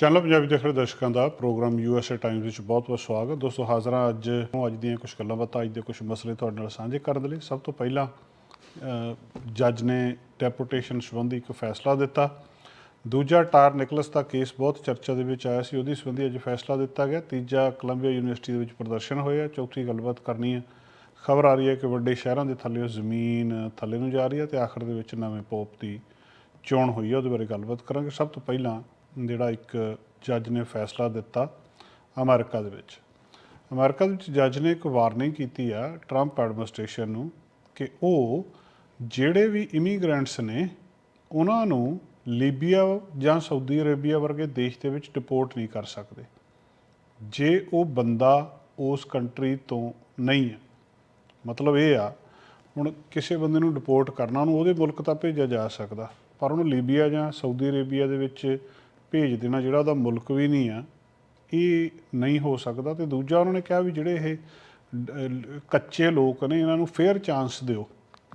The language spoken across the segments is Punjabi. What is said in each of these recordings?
ਚੈਨਲ ਪੰਜਾਬੀ ਦੇਖ ਰਹੇ ਦਰਸ਼ਕਾਂ ਦਾ ਪ੍ਰੋਗਰਾਮ ਯੂਐਸਏ ਟਾਈਮਸ ਵਿੱਚ ਬਹੁਤ-ਬਹੁਤ ਸਵਾਗਤ। ਦੋਸਤੋ, ਹਾਜ਼ਰਾਂ ਅੱਜ ਅੱਜ ਦੀਆਂ ਕੁਝ ਗੱਲਾਂ ਬਾਤਾਂ, ਅੱਜ ਦੇ ਕੁਝ ਮਸਲੇ ਤੁਹਾਡੇ ਨਾਲ ਸਾਂਝੇ ਕਰਨ ਦੇ ਲਈ। ਸਭ ਤੋਂ ਪਹਿਲਾਂ ਜੱਜ ਨੇ ਡੈਪੂਟੇਸ਼ਨ ਸੰਬੰਧੀ ਇੱਕ ਫੈਸਲਾ ਦਿੱਤਾ। ਦੂਜਾ, ਟਾਰ ਨਿਕਲਸ ਦਾ ਕੇਸ ਬਹੁਤ ਚਰਚਾ ਦੇ ਵਿੱਚ ਆਇਆ ਸੀ। ਉਹਦੀ ਸੰਬੰਧੀ ਅੱਜ ਫੈਸਲਾ ਦਿੱਤਾ ਗਿਆ। ਤੀਜਾ ਕੋਲੰਬੀਆ ਯੂਨੀਵਰਸਿਟੀ ਦੇ ਵਿੱਚ ਪ੍ਰਦਰਸ਼ਨ ਹੋਇਆ। ਚੌਥੀ, ਗੱਲਬਾਤ ਕਰਨੀ ਹੈ। ਖਬਰ ਆ ਰਹੀ ਹੈ ਕਿ ਵੱਡੇ ਸ਼ਹਿਰਾਂ ਦੇ ਥੱਲੇ ਜ਼ਮੀਨ ਥੱਲੇ ਨੂੰ ਜਾ ਰਹੀ ਹੈ ਤੇ ਆਖਰ ਦੇ ਵਿੱਚ ਨਵੇਂ ਪੋਪ ਦੀ ਚੋਣ ਹੋਈ ਹੈ। ਉਹਦੇ ਬਾਰੇ ਗੱਲਬਾਤ ਕਰਾਂਗੇ। ਸਭ ਤੋਂ ਪਹਿਲਾਂ ਜਿਹੜਾ ਇੱਕ ਜੱਜ ਨੇ ਫੈਸਲਾ ਦਿੱਤਾ ਅਮਰੀਕਾ ਦੇ ਵਿੱਚ। ਅਮਰੀਕਾ ਦੇ ਵਿੱਚ ਜੱਜ ਨੇ ਇੱਕ ਵਾਰਨਿੰਗ ਕੀਤੀ ਆ ਟਰੰਪ ਐਡਮਿਨਿਸਟ੍ਰੇਸ਼ਨ ਨੂੰ ਕਿ ਉਹ ਜਿਹੜੇ ਵੀ ਇਮੀਗ੍ਰੈਂਟਸ ਨੇ, ਉਹਨਾਂ ਨੂੰ ਲੀਬੀਆ ਜਾਂ ਸਾਊਦੀ ਅਰੇਬੀਆ ਵਰਗੇ ਦੇਸ਼ ਦੇ ਵਿੱਚ ਡਿਪੋਰਟ ਨਹੀਂ ਕਰ ਸਕਦੇ। ਜੇ ਉਹ ਬੰਦਾ ਉਸ ਕੰਟਰੀ ਤੋਂ ਨਹੀਂ ਹੈ, ਮਤਲਬ ਇਹ ਆ, ਹੁਣ ਕਿਸੇ ਬੰਦੇ ਨੂੰ ਡਿਪੋਰਟ ਕਰਨਾ, ਉਹਨੂੰ ਉਹਦੇ ਮੁਲਕ ਤਾਂ ਭੇਜਿਆ ਜਾ ਸਕਦਾ, ਪਰ ਉਹਨੂੰ ਲੀਬੀਆ ਜਾਂ ਸਾਊਦੀ ਅਰੇਬੀਆ ਦੇ ਵਿੱਚ ਭੇਜ ਦੇਣਾ ਜਿਹੜਾ ਉਹਦਾ ਮੁਲਕ ਵੀ ਨਹੀਂ ਆ, ਇਹ ਨਹੀਂ ਹੋ ਸਕਦਾ। ਤੇ ਦੂਜਾ ਉਹਨਾਂ ਨੇ ਕਿਹਾ ਵੀ ਜਿਹੜੇ ਇਹ ਕੱਚੇ ਲੋਕ ਨੇ, ਇਹਨਾਂ ਨੂੰ ਫੇਅਰ ਚਾਂਸ ਦਿਓ।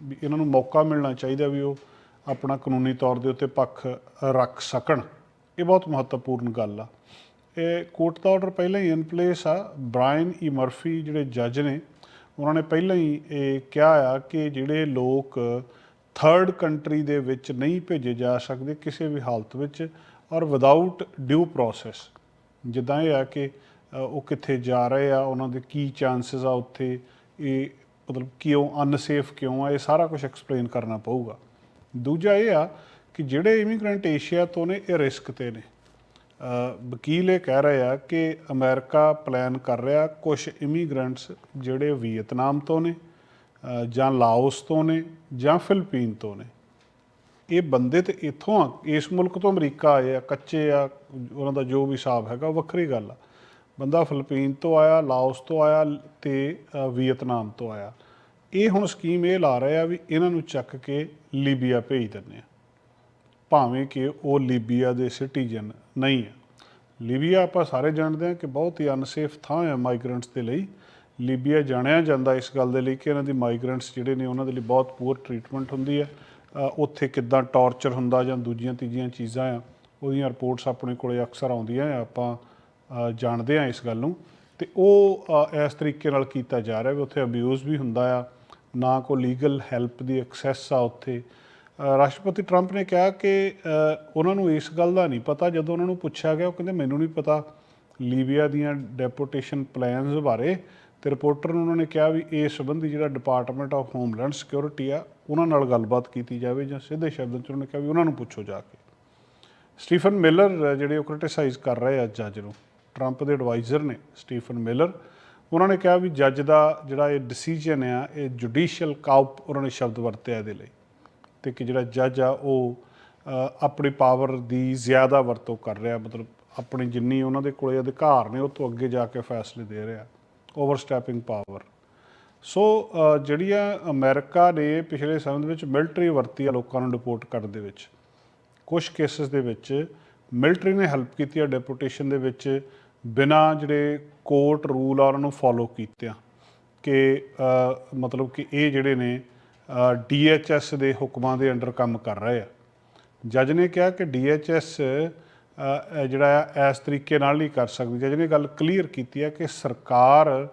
ਵੀ ਇਹਨਾਂ ਨੂੰ ਮੌਕਾ ਮਿਲਣਾ ਚਾਹੀਦਾ ਵੀ ਉਹ ਆਪਣਾ ਕਾਨੂੰਨੀ ਤੌਰ ਦੇ ਉੱਤੇ ਪੱਖ ਰੱਖ ਸਕਣ। ਇਹ ਬਹੁਤ ਮਹੱਤਵਪੂਰਨ ਗੱਲ ਆ। ਇਹ ਕੋਰਟ ਦਾ ਆਰਡਰ ਪਹਿਲਾਂ ਹੀ ਇਨ ਪਲੇਸ ਆ। ਬ੍ਰਾਇਨ ਈ ਮਰਫੀ ਜਿਹੜੇ ਜੱਜ ਨੇ, ਉਹਨਾਂ ਨੇ ਪਹਿਲਾਂ ਹੀ ਇਹ ਕਿਹਾ ਆ ਕਿ ਜਿਹੜੇ ਲੋਕ ਥਰਡ ਕੰਟਰੀ ਦੇ ਵਿੱਚ ਨਹੀਂ ਭੇਜੇ ਜਾ ਸਕਦੇ, ਕਿਸੇ ਵੀ ਹਾਲਤ ਵਿੱਚ ਔਰ ਵਿਦਆਊਟ ਡਿਊ ਪ੍ਰੋਸੈਸ ਜਿੱਦਾਂ ਇਹ ਆ ਕਿ ਉਹ ਕਿੱਥੇ ਜਾ ਰਹੇ ਆ, ਉਹਨਾਂ ਦੇ ਕੀ ਚਾਂਸਸ ਆ ਉੱਥੇ, ਇਹ ਮਤਲਬ ਕਿਉਂ ਅਨਸੇਫ ਕਿਉਂ ਆ, ਇਹ ਸਾਰਾ ਕੁਝ ਐਕਸਪਲੇਨ ਕਰਨਾ ਪਊਗਾ। ਦੂਜਾ ਇਹ ਆ ਕਿ ਜਿਹੜੇ ਇਮੀਗ੍ਰੈਂਟ ਏਸ਼ੀਆ ਤੋਂ ਨੇ, ਇਹ ਰਿਸਕ ਤੇ ਨੇ। ਵਕੀਲ ਇਹ ਕਹਿ ਰਹੇ ਆ ਕਿ ਅਮਰੀਕਾ ਪਲਾਨ ਕਰ ਰਿਹਾ ਕੁਝ ਇਮੀਗ੍ਰੈਂਟਸ ਜਿਹੜੇ ਵੀਅਤਨਾਮ ਤੋਂ ਨੇ ਜਾਂ ਲਾਓਸ ਤੋਂ ਨੇ, ਜਾਂ ਫਿਲੀਪੀਨ ਤੋਂ ਨੇ। ਇਹ ਬੰਦੇ ਤੇ ਇੱਥੋਂ ਆ, ਇਸ ਮੁਲਕ ਤੋਂ ਅਮਰੀਕਾ ਆਏ ਆ, ਕੱਚੇ ਆ, ਉਹਨਾਂ ਦਾ ਜੋ ਵੀ ਹਿਸਾਬ ਹੈਗਾ ਉਹ ਵੱਖਰੀ ਗੱਲ ਆ। ਬੰਦਾ ਫਿਲੀਪੀਨ ਤੋਂ ਆਇਆ, ਲਾਓਸ ਤੋਂ ਆਇਆ ਤੇ ਵੀਅਤਨਾਮ ਤੋਂ ਆਇਆ। ਇਹ ਹੁਣ ਸਕੀਮ ਇਹ ਲਾ ਰਹੇ ਆ ਵੀ ਇਹਨਾਂ ਨੂੰ ਚੱਕ ਕੇ ਲੀਬੀਆ ਭੇਜ ਦਿੰਦੇ ਆ। ਭਾਵੇਂ ਕਿ ਉਹ ਲੀਬੀਆ ਦੇ ਸਿਟੀਜ਼ਨ ਨਹੀਂ ਆ। ਲੀਬੀਆ ਆਪਾਂ ਸਾਰੇ ਜਾਣਦੇ ਹਾਂ ਕਿ ਬਹੁਤ ਹੀ ਅਨਸੇਫ ਥਾਂ ਹੈ ਮਾਈਗ੍ਰੈਂਟਸ ਦੇ ਲਈ। ਲੀਬੀਆ ਜਾਣਿਆ ਜਾਂਦਾ ਇਸ ਗੱਲ ਦੇ ਲਈ ਕਿ ਇਹਨਾਂ ਦੀ ਮਾਈਗ੍ਰੈਂਟਸ ਜਿਹੜੇ ਨੇ ਉਹਨਾਂ ਦੇ ਲਈ ਬਹੁਤ ਪੂਰ ਟਰੀਟਮੈਂਟ ਹੁੰਦੀ ਹੈ ਉੱਥੇ ਕਿੱਦਾਂ ਟੌਰਚਰ ਹੁੰਦਾ ਜਾਂ ਦੂਜੀਆਂ ਤੀਜੀਆਂ ਚੀਜ਼ਾਂ ਆ, ਉਹਦੀਆਂ ਰਿਪੋਰਟਸ ਆਪਣੇ ਕੋਲੇ ਅਕਸਰ ਆਉਂਦੀਆਂ ਆ, ਆਪਾਂ ਜਾਣਦੇ ਆ ਇਸ ਗੱਲ ਨੂੰ। ਤੇ ਉਹ ਇਸ ਤਰੀਕੇ ਨਾਲ ਕੀਤਾ ਜਾ ਰਿਹਾ ਵੀ ਉੱਥੇ ਅਬਿਊਜ਼ ਵੀ ਹੁੰਦਾ ਆ, ਨਾ ਕੋ ਲੀਗਲ ਹੈਲਪ ਦੀ ਐਕਸੈਸ ਆ ਉੱਥੇ। ਰਾਸ਼ਟਰਪਤੀ ਟਰੰਪ ਨੇ ਕਿਹਾ ਕਿ ਉਹਨਾਂ ਨੂੰ ਇਸ ਗੱਲ ਦਾ ਨਹੀਂ ਪਤਾ, ਜਦੋਂ ਉਹਨਾਂ ਨੂੰ ਪੁੱਛਿਆ ਗਿਆ, ਉਹ ਕਹਿੰਦੇ, ਮੈਨੂੰ ਨਹੀਂ ਪਤਾ ਲੀਬੀਆ ਦੀਆਂ ਡੈਪੋਟੇਸ਼ਨ ਪਲਾਨਸ ਬਾਰੇ ਤੇ ਰਿਪੋਰਟਰ ਨੂੰ ਉਹਨਾਂ ਨੇ ਕਿਹਾ ਵੀ ਇਸ ਸੰਬੰਧੀ ਜਿਹੜਾ ਡਿਪਾਰਟਮੈਂਟ ਆਫ ਹੋਮਲੈਂਡ ਸਿਕਿਉਰਿਟੀ ਆ ਉਹਨਾਂ ਨਾਲ ਗੱਲਬਾਤ ਕੀਤੀ ਜਾਵੇ ਜਾਂ ਸਿੱਧੇ ਸ਼ਬਦਾਂ 'ਚ ਉਹਨਾਂ ਨੇ ਕਿਹਾ ਵੀ ਉਹਨਾਂ ਨੂੰ ਪੁੱਛੋ ਜਾ ਕੇ। ਸਟੀਫਨ ਮਿਲਰ ਜਿਹੜੇ ਉਹ ਕ੍ਰਿਟਿਸਾਈਜ਼ ਕਰ ਰਹੇ ਆ ਜੱਜ ਨੂੰ ਟਰੰਪ ਦੇ ਐਡਵਾਈਜ਼ਰ ਨੇ ਸਟੀਫਨ ਮਿਲਰ। ਉਹਨਾਂ ਨੇ ਕਿਹਾ ਵੀ ਜੱਜ ਦਾ ਜਿਹੜਾ ਇਹ ਡਿਸੀਜਨ ਆ ਇਹ ਜੁਡੀਸ਼ੀਅਲ ਕਾਉਪ ਉਹਨਾਂ ਨੇ ਸ਼ਬਦ ਵਰਤਿਆ ਇਹਦੇ ਲਈ। ਤੇ ਕਿ ਜਿਹੜਾ ਜੱਜ ਆ ਉਹ ਅ, ਆਪਣੀ ਪਾਵਰ ਦੀ ਜ਼ਿਆਦਾ ਵਰਤੋਂ ਕਰ ਰਿਹਾ ਮਤਲਬ ਆਪਣੀ ਜਿੰਨੀ ਉਹਨਾਂ ਦੇ ਕੋਲੇ ਅਧਿਕਾਰ ਨੇ ਉਹ ਤੋਂ ਅੱਗੇ ਜਾ ਕੇ ਫੈਸਲੇ ਦੇ ਰਿਹਾ। ਓਵਰਸਟੈਪਿੰਗ ਪਾਵਰ ਸੋ ਅ, ਜਿਹੜੀਆਂ ਅਮਰੀਕਾ ਨੇ ਪਿਛਲੇ ਸਮੇਂ ਦੇ ਵਿੱਚ ਮਿਲਟਰੀ ਵਰਤੀ ਆ ਲੋਕਾਂ ਨੂੰ ਡਿਪੋਰਟ ਕਰਨ ਦੇ ਵਿੱਚ ਕੁਝ ਕੇਸਸ ਦੇ ਵਿੱਚ ਮਿਲਟਰੀ ਨੇ ਹੈਲਪ ਕੀਤੀ ਆ ਡੈਪੂਟੇਸ਼ਨ ਦੇ ਵਿੱਚ ਬਿਨਾ ਜਿਹੜੇ ਕੋਰਟ ਰੂਲ ਆ ਉਹਨਾਂ ਨੂੰ ਫੋਲੋ ਕੀਤਿਆਂ ਕਿ ਮਤਲਬ ਕਿ ਇਹ ਜਿਹੜੇ ਨੇ ਡੀਐਚਐਸ ਦੇ ਹੁਕਮਾਂ ਦੇ ਅੰਡਰ ਕੰਮ ਕਰ ਰਹੇ ਆ। ਜੱਜ ਨੇ ਕਿਹਾ ਕਿ ਡੀਐਚਐਸ ਜਿਹੜਾ ਆ ਇਸ ਤਰੀਕੇ ਨਾਲ ਨਹੀਂ ਕਰ ਸਕਦੀ। ਜੱਜ ਨੇ ਗੱਲ ਕਲੀਅਰ ਕੀਤੀ ਹੈ ਕਿ ਸਰਕਾਰ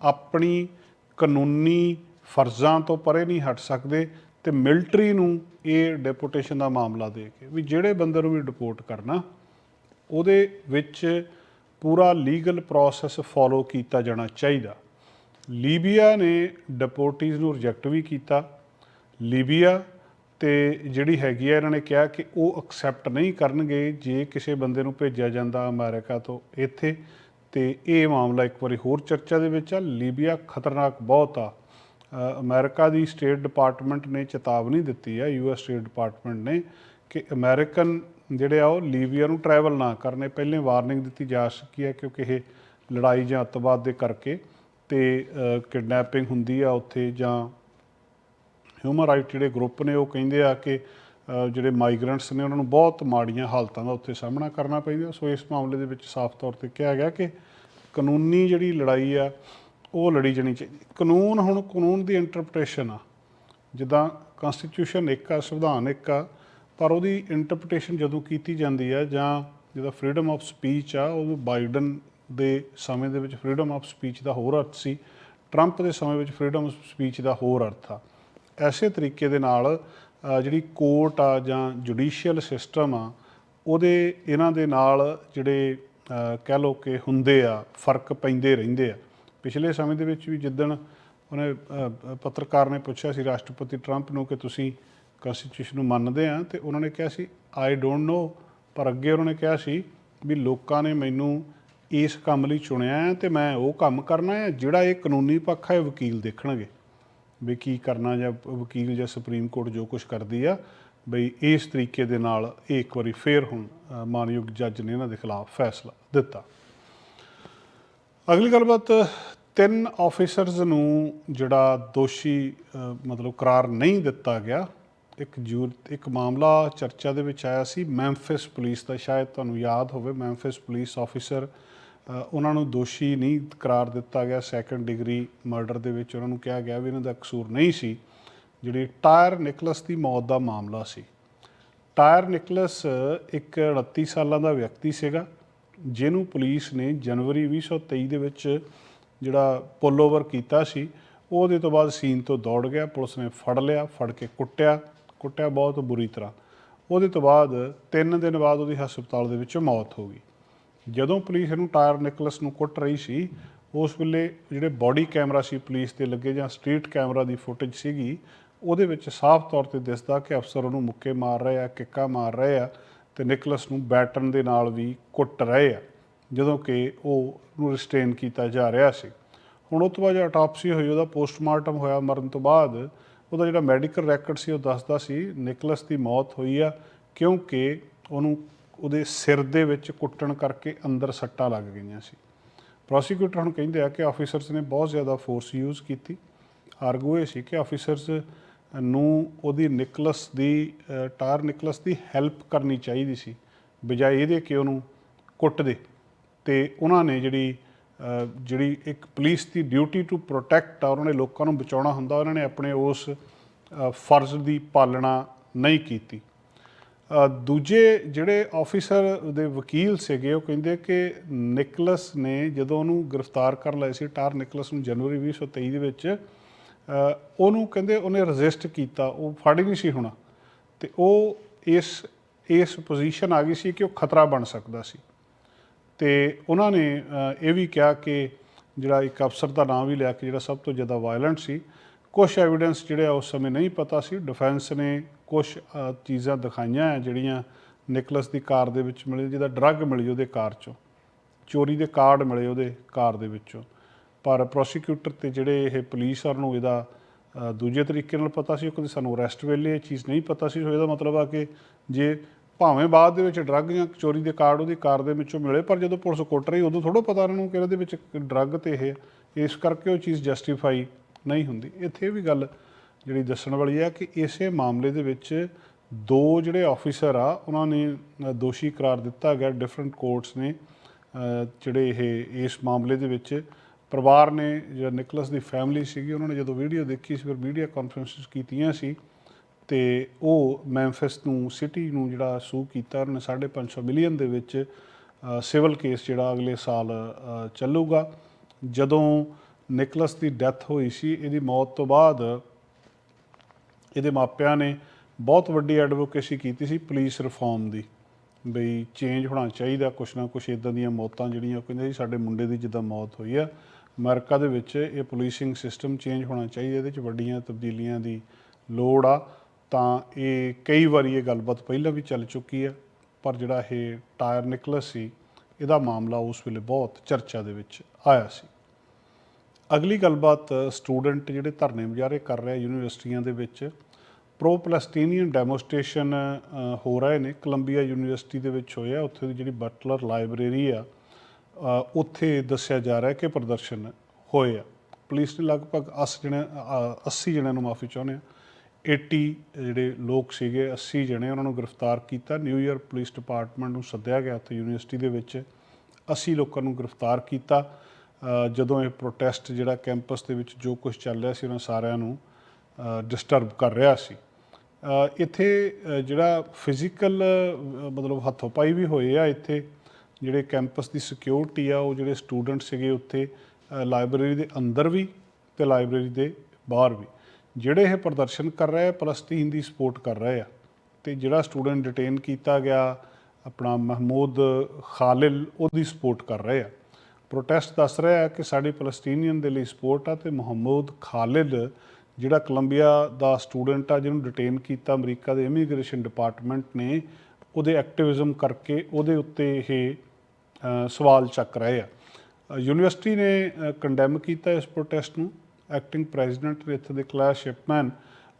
ਆਪਣੀ ਕਾਨੂੰਨੀ ਫਰਜ਼ਾਂ ਤੋਂ ਪਰੇ ਨਹੀਂ ਹਟ ਸਕਦੇ ਤੇ ਮਿਲਟਰੀ ਨੂੰ ਇਹ ਡੈਪੂਟੇਸ਼ਨ ਦਾ ਮਾਮਲਾ ਦੇ ਕੇ ਵੀ ਜਿਹੜੇ ਬੰਦੇ ਨੂੰ ਵੀ ਡਿਪੋਰਟ ਕਰਨਾ, ਉਹਦੇ ਵਿੱਚ ਪੂਰਾ ਲੀਗਲ ਪ੍ਰੋਸੈਸ ਫੋਲੋ ਕੀਤਾ ਜਾਣਾ ਚਾਹੀਦਾ। ਲੀਬੀਆ ਨੇ ਡਿਪੋਰਟੀਜ਼ ਨੂੰ ਰਿਜੈਕਟ ਵੀ ਕੀਤਾ। ਲੀਬੀਆ ਤੇ ਜਿਹੜੀ ਹੈਗੀ ਆ ਇਹਨਾਂ ਨੇ ਕਿਹਾ ਕਿ ਉਹ ਐਕਸੈਪਟ ਨਹੀਂ ਕਰਨਗੇ ਜੇ ਕਿਸੇ ਬੰਦੇ ਨੂੰ ਭੇਜਿਆ ਜਾਂਦਾ ਅਮਰੀਕਾ ਤੋਂ ਇੱਥੇ। ਤੇ ਇਹ ਮਾਮਲਾ ਇੱਕ ਵਾਰੀ ਹੋਰ ਚਰਚਾ ਦੇ ਵਿੱਚ ਆ। ਲੀਬੀਆ ਖਤਰਨਾਕ ਬਹੁਤ ਆ। ਅ, ਅਮਰੀਕਾ ਦੀ ਸਟੇਟ ਡਿਪਾਰਟਮੈਂਟ ਨੇ ਚੇਤਾਵਨੀ ਦਿੱਤੀ ਆ ਯੂਐਸ ਸਟੇਟ ਡਿਪਾਰਟਮੈਂਟ ਨੇ ਕਿ ਅਮਰੀਕਨ ਜਿਹੜੇ ਆ ਉਹ ਲੀਬੀਆ ਨੂੰ ਟਰੈਵਲ ਨਾ ਕਰਨੇ। ਪਹਿਲੇ ਵਾਰਨਿੰਗ ਦਿੱਤੀ ਜਾ ਸਕੀ ਹੈ ਕਿਉਂਕਿ ਇਹ ਲੜਾਈ ਜਾਂ ਅੱਤਵਾਦ ਦੇ ਕਰਕੇ ਤੇ ਕਿਡਨੈਪਿੰਗ ਹੁੰਦੀ ਆ ਉੱਥੇ ਜਾਂ ਹਿਊਮਨ ਰਾਈਟ ਜਿਹੜੇ ਗਰੁੱਪ ਨੇ ਉਹ ਕਹਿੰਦੇ ਆ ਕਿ ਜਿਹੜੇ ਮਾਈਗ੍ਰੈਂਟਸ ਨੇ ਉਹਨਾਂ ਨੂੰ ਬਹੁਤ ਮਾੜੀਆਂ ਹਾਲਤਾਂ ਦਾ ਉੱਥੇ ਸਾਹਮਣਾ ਕਰਨਾ ਪੈਂਦਾ। ਸੋ ਇਸ ਮਾਮਲੇ ਦੇ ਵਿੱਚ ਸਾਫ਼ ਤੌਰ ਤੇ ਕਿਹਾ ਗਿਆ ਕਿ ਕਾਨੂੰਨੀ ਜਿਹੜੀ ਲੜਾਈ ਆ, ਉਹ ਲੜੀ ਜਾਣੀ ਚਾਹੀਦੀ। ਕਾਨੂੰਨ ਹੁਣ ਕਾਨੂੰਨ ਦੀ ਇੰਟਰਪ੍ਰੀਟੇਸ਼ਨ ਆ। ਜਿੱਦਾਂ ਕਨਸਟੀਟਿਊਸ਼ਨ ਇੱਕ ਆ, ਸੰਵਿਧਾਨ ਇੱਕ ਆ, ਪਰ ਉਹਦੀ ਇੰਟਰਪ੍ਰੀਟੇਸ਼ਨ ਜਦੋਂ ਕੀਤੀ ਜਾਂਦੀ ਆ ਜਾਂ ਜਿਹਦਾ ਫਰੀडम ਆਫ ਸਪੀਚ ਆ, ਉਹ ਬਾਈਡਨ ਦੇ ਸਮੇਂ ਦੇ ਵਿੱਚ ਫਰੀडम ਆਫ ਸਪੀਚ ਦਾ ਹੋਰ ਅਰਥ ਸੀ। ਟਰੰਪ ਦੇ ਸਮੇਂ ਵਿੱਚ ਫਰੀडम ਆਫ ਸਪੀਚ ਦਾ ਹੋਰ ਅਰਥ ਆ। ਐਸੇ ਤਰੀਕੇ ਦੇ ਨਾਲ ਜਿਹੜੀ ਕੋਰਟ ਆ ਜਾਂ ਜੁਡੀਸ਼ੀਅਲ ਸਿਸਟਮ ਆ, ਉਹਦੇ ਇਹਨਾਂ ਦੇ ਨਾਲ ਜਿਹੜੇ ਕਹਿ ਲਓ ਕਿ ਹੁੰਦੇ ਆ, ਫ਼ਰਕ ਪੈਂਦੇ ਰਹਿੰਦੇ ਆ। ਪਿਛਲੇ ਸਮੇਂ ਦੇ ਵਿੱਚ ਵੀ ਜਿੱਦਣ ਉਹਨੇ ਪੱਤਰਕਾਰ ਨੇ ਪੁੱਛਿਆ ਸੀ ਰਾਸ਼ਟਰਪਤੀ ਟਰੰਪ ਨੂੰ ਕਿ ਤੁਸੀਂ ਕਨਸਟੀਟਿਊਸ਼ਨ ਨੂੰ ਮੰਨਦੇ ਆ, ਤੇ ਉਹਨਾਂ ਨੇ ਕਿਹਾ ਸੀ ਆਈ ਡੋਨਟ ਨੋ ਪਰ ਅੱਗੇ ਉਹਨਾਂ ਨੇ ਕਿਹਾ ਸੀ ਵੀ ਲੋਕਾਂ ਨੇ ਮੈਨੂੰ ਇਸ ਕੰਮ ਲਈ ਚੁਣਿਆ ਹੈ ਤੇ ਮੈਂ ਉਹ ਕੰਮ ਕਰਨਾ ਹੈ ਜਿਹੜਾ ਇਹ ਕਾਨੂੰਨੀ ਪੱਖ ਹੈ, ਵਕੀਲ ਦੇਖਣਗੇ। ਵੀ ਕੀ ਕਰਨਾ ਜਾਂ ਵਕੀਲ ਜਾਂ ਸੁਪਰੀਮ ਕੋਰਟ ਜੋ ਕੁਝ ਕਰਦੀ ਆ ਬਈ ਇਸ ਤਰੀਕੇ ਦੇ ਨਾਲ ਇਹ ਇੱਕ ਵਾਰੀ ਫੇਰ ਹੁਣ ਅ, ਮਾਨਯੋਗ ਜੱਜ ਨੇ ਇਹਨਾਂ ਦੇ ਖਿਲਾਫ ਫੈਸਲਾ ਦਿੱਤਾ। ਅਗਲੀ ਗੱਲਬਾਤ ਤਿੰਨ ਆਫੀਸਰਸ ਨੂੰ ਜਿਹੜਾ ਦੋਸ਼ੀ ਮਤਲਬ ਕਰਾਰ ਨਹੀਂ ਦਿੱਤਾ ਗਿਆ ਇੱਕ ਜੂਰ ਇੱਕ ਮਾਮਲਾ ਚਰਚਾ ਦੇ ਵਿੱਚ ਆਇਆ ਸੀ ਮੈਂਫਿਸ ਪੁਲਿਸ ਦਾ ਸ਼ਾਇਦ ਤੁਹਾਨੂੰ ਯਾਦ ਹੋਵੇ ਮੈਂਫਿਸ ਪੁਲਿਸ ਆਫੀਸਰ ਉਹਨਾਂ ਨੂੰ ਦੋਸ਼ੀ ਨਹੀਂ ਕਰਾਰ ਦਿੱਤਾ ਗਿਆ। ਸੈਕੰਡ ਡਿਗਰੀ ਮਰਡਰ ਦੇ ਵਿੱਚ ਉਹਨਾਂ ਨੂੰ ਕਿਹਾ ਗਿਆ ਵੀ ਇਹਨਾਂ ਦਾ ਕਸੂਰ ਨਹੀਂ ਸੀ। ਜਿਹੜੀ ਟਾਇਰ ਨਿਕਲਸ ਦੀ ਮੌਤ ਦਾ ਮਾਮਲਾ ਸੀ। ਟਾਇਰ ਨਿਕਲਸ ਇੱਕ 38 ਸਾਲਾਂ ਦਾ ਵਿਅਕਤੀ ਸੀਗਾ, ਜਿਹਨੂੰ ਪੁਲਿਸ ਨੇ ਜਨਵਰੀ 2023 ਦੇ ਵਿੱਚ ਜਿਹੜਾ ਪੁੱਲ ਓਵਰ ਕੀਤਾ ਸੀ, ਉਹਦੇ ਤੋਂ ਬਾਅਦ ਸੀਨ ਤੋਂ ਦੌੜ ਗਿਆ। ਪੁਲਿਸ ਨੇ ਫੜ ਲਿਆ, ਫੜ ਕੇ ਕੁੱਟਿਆ। ਕੁੱਟਿਆ ਬਹੁਤ ਬੁਰੀ ਤਰ੍ਹਾਂ। ਉਹਦੇ ਤੋਂ ਬਾਅਦ 3 ਦਿਨ ਬਾਅਦ ਉਹਦੀ ਹਸਪਤਾਲ ਦੇ ਵਿੱਚ ਮੌਤ ਹੋ ਗਈ। ਜਦੋਂ ਪੁਲਿਸ ਇਹਨੂੰ ਟਾਇਰ ਨਿਕਲਸ ਨੂੰ ਕੁੱਟ ਰਹੀ ਸੀ, ਉਸ ਵੇਲੇ ਜਿਹੜੇ ਬਾਡੀ ਕੈਮਰਾ ਸੀ ਪੁਲਿਸ ਦੇ ਲੱਗੇ ਜਾਂ ਸਟਰੀਟ ਕੈਮਰਾ ਦੀ ਫੁਟੇਜ ਸੀਗੀ, ਉਹਦੇ ਵਿੱਚ ਸਾਫ਼ ਤੌਰ ਤੇ ਦਿਸਦਾ ਕਿ ਅਫਸਰ ਉਹਨੂੰ ਮੁੱਕੇ ਮਾਰ ਰਹੇ ਆ, ਕਿੱਕਾ ਮਾਰ ਰਹੇ ਆ ਤੇ ਨਿਕਲਸ ਨੂੰ ਬੈਟਨ ਦੇ ਨਾਲ ਵੀ ਕੁੱਟ ਰਹੇ ਆ, ਜਦੋਂ ਕਿ ਉਹ ਨੂੰ ਰਿਸਟੇਨ ਕੀਤਾ ਜਾ ਰਿਹਾ ਸੀ। ਹੁਣ ਉਹ ਤੋਂ ਬਾਅਦ ਆਟੋਪਸੀ ਹੋਈ, ਉਹਦਾ ਪੋਸਟਮਾਰਟਮ ਹੋਇਆ ਮਰਨ ਤੋਂ ਬਾਅਦ, ਉਹਦਾ ਜਿਹੜਾ ਮੈਡੀਕਲ ਰੈਕੋਰਡ ਸੀ, ਉਹ ਦੱਸਦਾ ਸੀ ਨਿਕਲਸ ਦੀ ਮੌਤ ਹੋਈ ਆ, ਕਿਉਂਕਿ ਉਹਨੂੰ ਉਹਦੇ ਸਿਰ ਦੇ ਵਿੱਚ ਕੁੱਟਣ ਕਰਕੇ ਅੰਦਰ ਸੱਟਾਂ ਲੱਗ ਗਈਆਂ ਸੀ। ਪ੍ਰੋਸੀਕਿਊਟਰ ਹੁਣ ਕਹਿੰਦੇ ਆ ਕਿ ਆਫੀਸਰਸ ਨੇ ਬਹੁਤ ਜ਼ਿਆਦਾ ਫੋਰਸ ਯੂਜ਼ ਕੀਤੀ। ਆਰਗੂ ਇਹ ਸੀ ਕਿ ਆਫੀਸਰਸ ਨੂੰ ਉਹਦੀ ਨਿਕਲਸ ਦੀ ਅ, ਟਾਰ ਨਿਕਲਸ ਦੀ ਹੈਲਪ ਕਰਨੀ ਚਾਹੀਦੀ ਸੀ ਬਜਾਏ ਇਹਦੇ ਕਿ ਉਹਨੂੰ ਕੁੱਟਦੇ ਤੇ ਉਹਨਾਂ ਨੇ ਜਿਹੜੀ ਜਿਹੜੀ ਇੱਕ ਪੁਲਿਸ ਦੀ ਡਿਊਟੀ ਟੂ ਪ੍ਰੋਟੈਕਟ ਆ ਉਹਨਾਂ ਨੇ ਲੋਕਾਂ ਨੂੰ ਬਚਾਉਣਾ ਹੁੰਦਾ ਉਹਨਾਂ ਨੇ ਆਪਣੇ ਉਸ ਫਰਜ਼ ਦੀ ਪਾਲਣਾ ਨਹੀਂ ਕੀਤੀ। ਦੂਜੇ ਜਿਹੜੇ ਆਫੀਸਰ ਦੇ ਵਕੀਲ ਸੀਗੇ, ਉਹ ਕਹਿੰਦੇ ਕਿ ਨਿਕਲਸ ਨੇ ਜਦੋਂ ਉਹਨੂੰ ਗ੍ਰਿਫਤਾਰ ਕਰ ਲਿਆ ਸੀ, ਟਾਰ ਨਿਕਲਸ ਨੂੰ ਜਨਵਰੀ 2023 ਦੇ ਵਿੱਚ ਉਹਨੂੰ ਕਹਿੰਦੇ ਉਹਨੇ ਰੈਜ਼ਿਸਟ ਕੀਤਾ, ਉਹ ਫੜ ਹੀ ਨਹੀਂ ਸੀ ਹੋਣਾ। ਤੇ ਉਹ ਇਸ ਇਸ ਪੋਜੀਸ਼ਨ ਆ ਗਈ ਸੀ ਕਿ ਉਹ ਖਤਰਾ ਬਣ ਸਕਦਾ ਸੀ। ਤੇ ਉਹਨਾਂ ਨੇ ਇਹ ਵੀ ਕਿਹਾ ਕਿ ਜਿਹੜਾ ਇੱਕ ਅਫਸਰ ਦਾ ਨਾਮ ਵੀ ਲਿਆ ਕਿ ਜਿਹੜਾ ਸਭ ਤੋਂ ਜ਼ਿਆਦਾ ਵਾਇਲੈਂਟ ਸੀ ਕੁਝ ਐਵੀਡੈਂਸ ਜਿਹੜੇ ਆ ਉਸ ਸਮੇਂ ਨਹੀਂ ਪਤਾ ਸੀ। ਡਿਫੈਂਸ ਨੇ ਕੁਝ ਚੀਜ਼ਾਂ ਦਿਖਾਈਆਂ ਹੈ ਜਿਹੜੀਆਂ ਨਿਕਲਸ ਦੀ ਕਾਰ ਦੇ ਵਿੱਚ ਮਿਲੀ, ਜਿਹਦਾ ਡਰੱਗ ਮਿਲੀ ਉਹਦੇ ਕਾਰ ਚੋਂ। ਚੋਰੀ ਦੇ ਕਾਰਡ ਮਿਲੇ ਉਹਦੇ ਕਾਰ ਦੇ ਵਿੱਚੋਂ। ਪਰ ਪ੍ਰੋਸੀਕਿਊਟਰ ਤੇ ਜਿਹੜੇ ਇਹ ਪੁਲਿਸ ਵਾਲ ਨੂੰ ਇਹਦਾ ਦੂਜੇ ਤਰੀਕੇ ਨਾਲ ਪਤਾ ਸੀ। ਕਿ ਸਾਨੂੰ ਅਰੈਸਟ ਵੇਲੇ ਇਹ ਚੀਜ਼ ਨਹੀਂ ਪਤਾ ਸੀ, ਸੋ ਇਹਦਾ ਮਤਲਬ ਆ ਕਿ ਜੇ ਭਾਵੇਂ ਬਾਅਦ ਦੇ ਵਿੱਚ ਡਰੱਗ ਜਾਂ ਚੋਰੀ ਦੇ ਕਾਰਡ ਉਹਦੀ ਕਾਰ ਦੇ ਵਿੱਚੋਂ ਮਿਲੇ, ਪਰ ਜਦੋਂ ਪੁਲਿਸ ਕੁੱਟ ਰਹੀ, ਉਦੋਂ ਥੋੜਾ ਪਤਾ ਉਹਨਾਂ ਨੂੰ ਕਿ ਇਹਦੇ ਵਿੱਚ ਡਰੱਗ ਤੇ ਇਹ ਇਸ ਕਰਕੇ ਉਹ ਚੀਜ਼ ਜਸਟੀਫਾਈ ਨਹੀਂ ਹੁੰਦੀ। ਇੱਥੇ ਇਹ ਵੀ ਗੱਲ ਜਿਹੜੀ ਦੱਸਣ ਵਾਲੀ ਹੈ ਕਿ ਇਸੇ ਮਾਮਲੇ ਦੇ ਵਿੱਚ ਦੋ ਜਿਹੜੇ ਆਫੀਸਰ ਆ, ਉਹਨਾਂ ਨੇ ਦੋਸ਼ੀ ਕਰਾਰ ਦਿੱਤਾ ਗਿਆ। ਡਿਫਰੈਂਟ ਕੋਰਟਸ ਨੇ ਜਿਹੜੇ ਇਹ, ਇਸ ਮਾਮਲੇ ਦੇ ਵਿੱਚ ਪਰਿਵਾਰ ਨੇ, ਜਿਹੜਾ ਨਿਕਲਸ ਦੀ ਫੈਮਿਲੀ ਸੀਗੀ, ਉਹਨਾਂ ਨੇ ਜਦੋਂ ਵੀਡੀਓ ਦੇਖੀ ਸੀ, ਫਿਰ ਮੀਡੀਆ ਕਾਨਫਰੰਸਿਸ ਕੀਤੀਆਂ ਸੀ ਤੇ ਉਹ ਮੈਂਫਿਸ ਨੂੰ ਸਿਟੀ ਨੂੰ ਜਿਹੜਾ ਸੂ ਕੀਤਾ, ਉਹਨੇ 550 ਮਿਲੀਅਨ ਦੇ ਵਿੱਚ ਸਿਵਲ ਕੇਸ ਜਿਹੜਾ ਅਗਲੇ ਸਾਲ ਚੱਲੂਗਾ। ਜਦੋਂ ਨਿਕਲਸ ਦੀ ਡੈਥ ਹੋਈ ਸੀ, ਇਹਦੀ ਮੌਤ ਤੋਂ ਬਾਅਦ ਇਹਦੇ ਮਾਪਿਆਂ ਨੇ ਬਹੁਤ ਵੱਡੀ ਐਡਵੋਕੇਸੀ ਕੀਤੀ ਸੀ ਪੁਲਿਸ ਰਿਫਾਰਮ ਦੀ, ਬਈ ਚੇਂਜ ਹੋਣਾ ਚਾਹੀਦਾ, ਕੁਛ ਨਾ ਕੁਛ ਇਦਾਂ ਦੀਆਂ ਮੌਤਾਂ ਜਿਹੜੀਆਂ ਉਹ ਕਹਿੰਦੇ ਸੀ ਸਾਡੇ ਮੁੰਡੇ ਦੀ ਜਿੱਦਾਂ ਮੌਤ ਹੋਈ ਆ, ਅਮਰੀਕਾ ਦੇ ਵਿੱਚ ਇਹ ਪੁਲਿਸਿੰਗ ਸਿਸਟਮ ਚੇਂਜ ਹੋਣਾ ਚਾਹੀਦਾ, ਇਹਦੇ ਵਿੱਚ ਵੱਡੀਆਂ ਤਬਦੀਲੀਆਂ ਦੀ ਲੋੜ ਆ, ਤਾਂ ਇਹ ਕਈ ਵਾਰੀ ਇਹ ਗੱਲਬਾਤ ਪਹਿਲਾਂ ਵੀ ਚੱਲ ਚੁੱਕੀ ਆ, ਪਰ ਜਿਹੜਾ ਇਹ ਟਾਇਰ ਨਿਕਲਸ ਸੀ, ਇਹਦਾ ਮਾਮਲਾ ਉਸ ਵੇਲੇ ਬਹੁਤ ਚਰਚਾ ਦੇ ਵਿੱਚ ਆਇਆ ਸੀ। ਅਗਲੀ ਗੱਲਬਾਤ ਸਟੂਡੈਂਟ ਜਿਹੜੇ ਧਰਨੇ ਮੁਜ਼ਾਹਰੇ ਕਰ ਰਹੇ ਆ ਯੂਨੀਵਰਸਿਟੀਆਂ ਦੇ ਵਿੱਚ ਪ੍ਰੋ ਪਲਸਟੀਨੀਅਨ ਡੈਮੋਸਟ੍ਰੇਸ਼ਨ ਹੋ ਰਹੇ ਨੇ ਕੋਲੰਬੀਆ ਯੂਨੀਵਰਸਿਟੀ ਦੇ ਵਿੱਚ ਹੋਇਆ ਉੱਥੇ ਦੀ ਜਿਹੜੀ ਬਟਲਰ ਲਾਇਬ੍ਰੇਰੀ ਆ ਉੱਥੇ ਦੱਸਿਆ ਜਾ ਰਿਹਾ ਕਿ ਪ੍ਰਦਰਸ਼ਨ ਹੋਏ ਆ। ਪੁਲਿਸ ਨੇ ਲਗਭਗ 80 ਜਣੇ ਅ, 80 ਜਣਿਆਂ ਨੂੰ ਮਾਫੀ ਚਾਹੁੰਦੇ ਆ। 80 ਜਿਹੜੇ ਲੋਕ ਸੀਗੇ 80 ਜਣੇ ਉਹਨਾਂ ਨੂੰ ਗ੍ਰਿਫਤਾਰ ਕੀਤਾ। ਨਿਊਯਾਰਕ ਪੁਲਿਸ ਡਿਪਾਰਟਮੈਂਟ ਨੂੰ ਸੱਦਿਆ ਗਿਆ ਉੱਥੇ ਯੂਨੀਵਰਸਿਟੀ ਦੇ ਵਿੱਚ। 80 ਲੋਕਾਂ ਨੂੰ ਗ੍ਰਿਫਤਾਰ ਕੀਤਾ। ਜਦੋਂ ਇਹ ਪ੍ਰੋਟੈਸਟ ਜਿਹੜਾ ਕੈਂਪਸ ਦੇ ਵਿੱਚ ਜੋ ਕੁਝ ਚੱਲ ਰਿਹਾ ਸੀ ਉਹਨਾਂ ਸਾਰਿਆਂ ਨੂੰ ਡਿਸਟਰਬ ਕਰ ਰਿਹਾ ਸੀ। ਇੱਥੇ ਜਿਹੜਾ ਫਿਜ਼ੀਕਲ ਮਤਲਬ ਹੱਥੋਂ-ਪਾਈ ਵੀ ਹੋਏ ਆ ਇੱਥੇ, ਜਿਹੜੇ ਕੈਂਪਸ ਦੀ ਸਿਕਿਉਰਿਟੀ ਆ, ਉਹ ਜਿਹੜੇ ਸਟੂਡੈਂਟ ਸੀਗੇ ਉੱਥੇ ਲਾਇਬ੍ਰੇਰੀ ਦੇ ਅੰਦਰ ਵੀ ਤੇ ਲਾਇਬ੍ਰੇਰੀ ਦੇ ਬਾਹਰ ਵੀ। ਜਿਹੜੇ ਇਹ ਪ੍ਰਦਰਸ਼ਨ ਕਰ ਰਹੇ ਆ ਫਲਸਤੀਨ ਦੀ ਸਪੋਰਟ ਕਰ ਰਹੇ ਆ। ਤੇ ਜਿਹੜਾ ਸਟੂਡੈਂਟ ਡਿਟੇਨ ਕੀਤਾ ਗਿਆ, ਆਪਣਾ ਮਹਿਮੂਦ ਖਾਲਿਲ, ਉਹਦੀ ਸਪੋਰਟ ਕਰ ਰਹੇ ਆ। ਪ੍ਰੋਟੈਸਟ ਦੱਸ ਰਿਹਾ ਹੈ ਕਿ ਸਾਡੀ ਫਲਸਤੀਨੀਅਨ ਦੇ ਲਈ ਸਪੋਰਟ ਆ ਤੇ ਮੁਹੰਮਦ ਖਾਲਿਦ, ਜਿਹੜਾ ਕੋਲੰਬੀਆ ਦਾ ਸਟੂਡੈਂਟ ਆ, ਜਿਹਨੂੰ ਡਿਟੇਨ ਕੀਤਾ ਅਮਰੀਕਾ ਦੇ ਇਮੀਗ੍ਰੇਸ਼ਨ ਡਿਪਾਰਟਮੈਂਟ ਨੇ, ਉਹਦੇ ਐਕਟਿਵਿਜ਼ਮ ਕਰਕੇ ਉਹਦੇ ਉੱਤੇ ਇਹ ਸਵਾਲ ਚੱਕ ਰਹੇ ਆ। ਯੂਨੀਵਰਸਿਟੀ ਨੇ ਕੰਡੈਮ ਕੀਤਾ ਇਸ ਪ੍ਰੋਟੈਸਟ ਨੂੰ ਐਕਟਿੰਗ ਪ੍ਰੈਜ਼ੀਡੈਂਟ ਇੱਥੇ ਦੇ ਕਲਾਸ ਸ਼ਿਪਮੈਨ